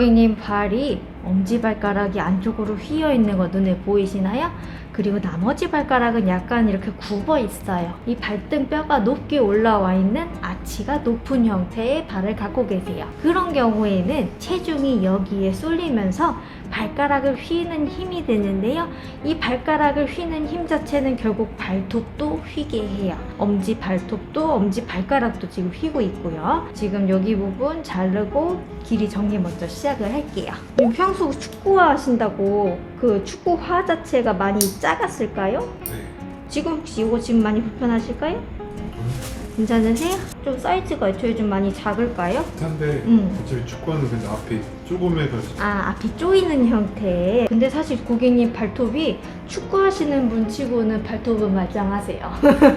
고객님 발이 엄지발가락이 안쪽으로 휘어 있는 거 눈에 보이시나요? 그리고 나머지 발가락은 약간 이렇게 굽어 있어요. 이 발등뼈가 높게 올라와 있는 아치가 높은 형태의 발을 갖고 계세요. 그런 경우에는 체중이 여기에 쏠리면서 발가락을 휘는 힘이 되는데요. 이 발가락을 휘는 힘 자체는 결국 발톱도 휘게 해요. 엄지 발톱도 엄지 발가락도 지금 휘고 있고요. 지금 여기 부분 자르고 길이 정리 먼저 시작을 할게요. 평소 축구 하신다고 그 축구화 자체가 많이 작았을까요? 네. 지금 혹시 이거 지금 많이 불편하실까요? 괜찮으세요? 좀 사이즈가 저희 좀 많이 작을까요? 비슷한데 음. 어차피 축구하는 근데 앞이 조금해가지고 아, 앞이 쪼이는 형태. 근데 사실 고객님 발톱이 축구하시는 분 치고는 발톱은 말짱하세요.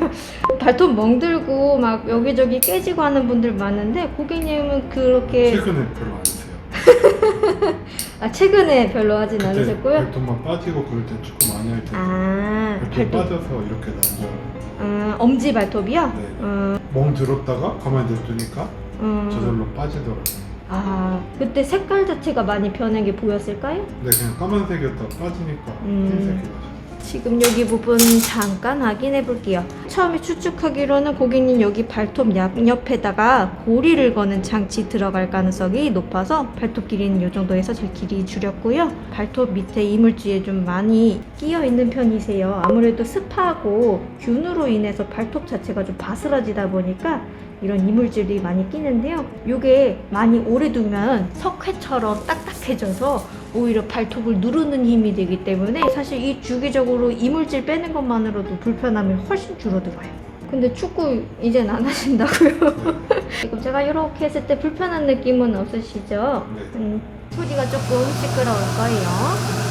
발톱 멍들고 막 여기저기 깨지고 하는 분들 많은데 고객님은 그렇게 최근에 별로 안 했어요. 아, 최근에 별로 하진 그때 않으셨고요. 발톱만 빠지고 그럴 땐 축구 많이 할 때. 아, 발톱 발톱. 빠져서 이렇게 나온 음, 엄지 발톱이요? 네. 음, 거멍 들었다가 가만히 냅두니까 음. 저절로 빠지더라고요. 아, 그때 색깔 자체가 많이 변한 게 보였을까요? 근데 그냥 까만색이었다 빠지니까 음. 흰색이 나죠. 지금 여기 부분 잠깐 확인해 볼게요. 처음에 추측하기로는 고객님 여기 발톱 양옆에다가 고리를 거는 장치 들어갈 가능성이 높아서 발톱 길이는 이 정도에서 제 길이 줄였고요. 발톱 밑에 이물질에 좀 많이 끼어 있는 편이세요. 아무래도 습하고 균으로 인해서 발톱 자체가 좀 바스라지다 보니까 이런 이물질이 많이 끼는데요. 이게 많이 오래 두면 석회처럼 딱딱해져서 오히려 발톱을 누르는 힘이 되기 때문에 사실 이 주기적으로 이물질 빼는 것만으로도 불편함이 훨씬 줄어들어요. 근데 축구 이젠 안 하신다고요? 지금 제가 이렇게 했을 때 불편한 느낌은 없으시죠? 네. 음, 소리가 조금 시끄러울 거예요.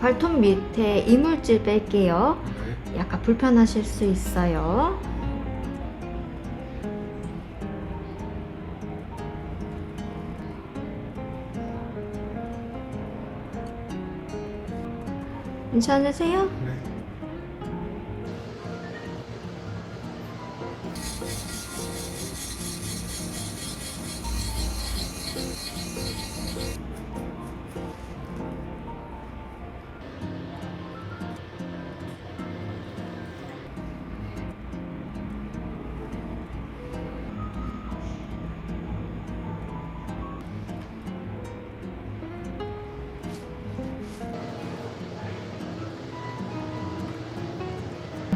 발톱 밑에 이물질 뺄게요. 네. 약간 불편하실 수 있어요. 괜찮으세요?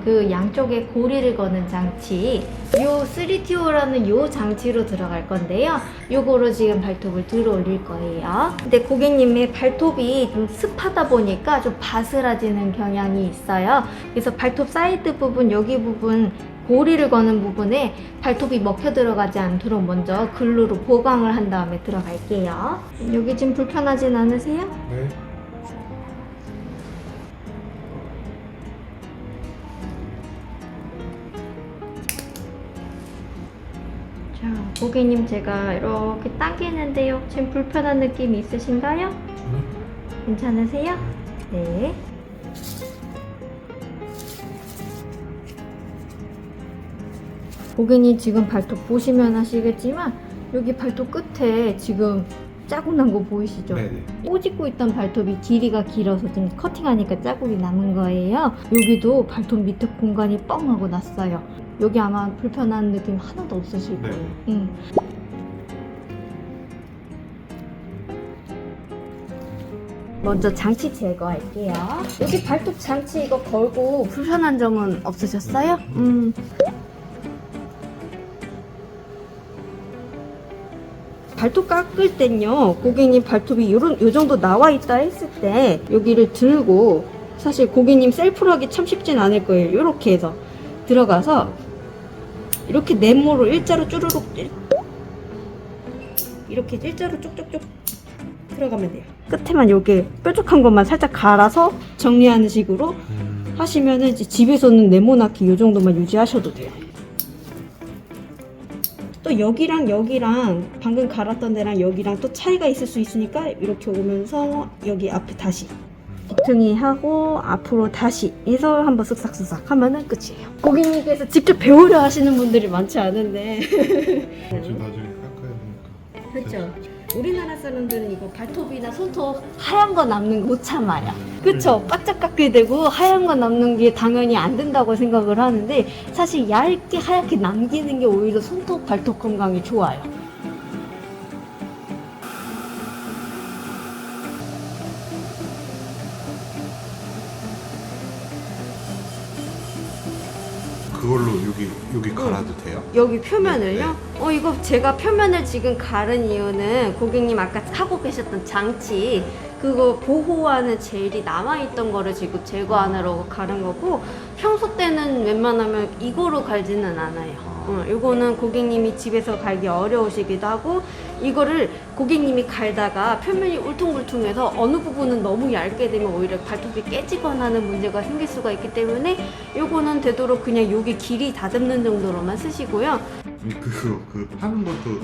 그 양쪽에 고리를 거는 장치 요 3TO라는 요 장치로 들어갈 건데요 요거로 지금 발톱을 들어 올릴 거예요 근데 고객님의 발톱이 좀 습하다 보니까 좀 바스라지는 경향이 있어요 그래서 발톱 사이드 부분 여기 부분 고리를 거는 부분에 발톱이 먹혀 들어가지 않도록 먼저 글루로 보강을 한 다음에 들어갈게요 여기 지금 불편하진 않으세요? 네. 자, 고객님 제가 이렇게 당기는데요. 지금 불편한 느낌이 있으신가요? 저는 괜찮으세요? 네. 고객님 지금 발톱 보시면 아시겠지만 여기 발톱 끝에 지금 자국 난 거 보이시죠? 네네. 꼬집고 있던 발톱이 길이가 길어서 지금 커팅하니까 자국이 남은 거예요. 여기도 발톱 밑에 공간이 뻥 하고 났어요. 여기 아마 불편한 느낌 하나도 없으실 네. 거예요. 응. 먼저 장치 제거할게요. 여기 발톱 장치 이거 걸고 불편한 점은 없으셨어요? 음. 발톱 깎을 땐요 고객님 발톱이 요런 요 정도 나와 있다 했을 때 여기를 들고 사실 고객님 셀프로 하기 참 쉽진 않을 거예요. 요렇게 해서 들어가서 이렇게 네모로 일자로 쭈루룩 일- 이렇게 일자로 쭉쭉쭉 들어가면 돼요. 끝에만 요게 뾰족한 것만 살짝 갈아서 정리하는 식으로 음. 하시면은 집에서는 네모나게 요 정도만 유지하셔도 돼요 또 여기랑 여기랑 방금 갈았던 데랑 여기랑 또 차이가 있을 수 있으니까 이렇게 오면서 여기 앞에 다시 엉뚱이 하고 앞으로 다시 해서 한번 쓱싹쓱싹 하면은 끝이에요. 고객님께서 직접 배우려 하시는 분들이 많지 않은데 지금 나중에 깎아야 되니까. 그렇죠. 우리나라 사람들은 이거 발톱이나 손톱 하얀 거 남는 거 못 참아요. 그쵸? 바짝 깎게 되고 하얀 거 남는 게 당연히 안 된다고 생각을 하는데 사실 얇게 하얗게 남기는 게 오히려 손톱, 발톱 건강에 좋아요. 그걸로 여기 여기 갈아도 돼요? 여기 표면을요? 어, 이거 제가 표면을 지금 가른 이유는 고객님 아까 하고 계셨던 장치 그거 보호하는 젤이 남아있던 거를 지금 제거하느라고 가른 거고 평소 때는 웬만하면 이거로 갈지는 않아요. 어, 이거는 고객님이 집에서 갈기 어려우시기도 하고 이거를 고객님이 갈다가 표면이 울퉁불퉁해서 어느 부분은 너무 얇게 되면 오히려 발톱이 깨지거나 하는 문제가 생길 수가 있기 때문에 이거는 되도록 그냥 여기 길이 다듬는 정도로만 쓰시고요. 그그 그 파는 것도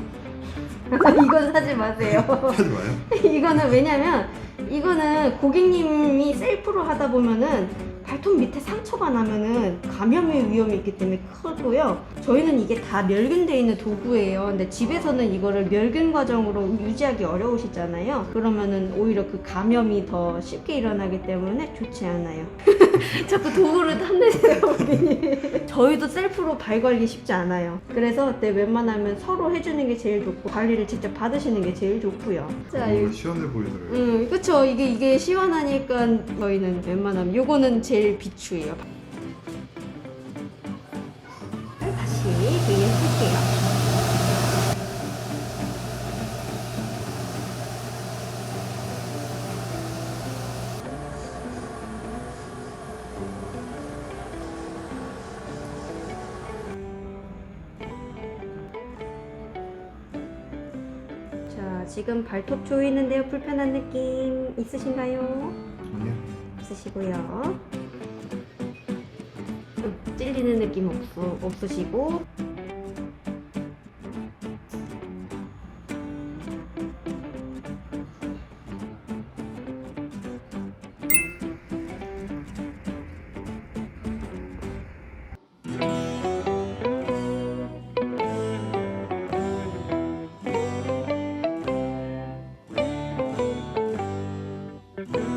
이건 사지 마세요. 하지 마요. 이거는 왜냐면 이거는 고객님이 셀프로 하다 보면은 발톱 밑에 상처가 나면은 감염의 위험이 있기 때문에 크고요. 저희는 이게 다 멸균되어 있는 도구예요. 근데 집에서는 이거를 멸균 과정으로 유지하기 어려우시잖아요. 그러면은 오히려 그 감염이 더 쉽게 일어나기 때문에 좋지 않아요. 자꾸 도구를 탐내세요, 고객님. 저희도 셀프로 발 관리 쉽지 않아요. 그래서 네, 웬만하면 서로 해주는 게 제일 좋고 관리를 직접 받으시는 게 제일 좋고요. 자, 이- 오늘 시원해 보이더라고요. 음, 그쵸. 이게, 이게 시원하니까 저희는 웬만하면 요거는 제일 비추예요. 지금 발톱 조이는데요. 불편한 느낌 있으신가요? 아니요. 없으시고요. 음, 찔리는 느낌 없, 없으시고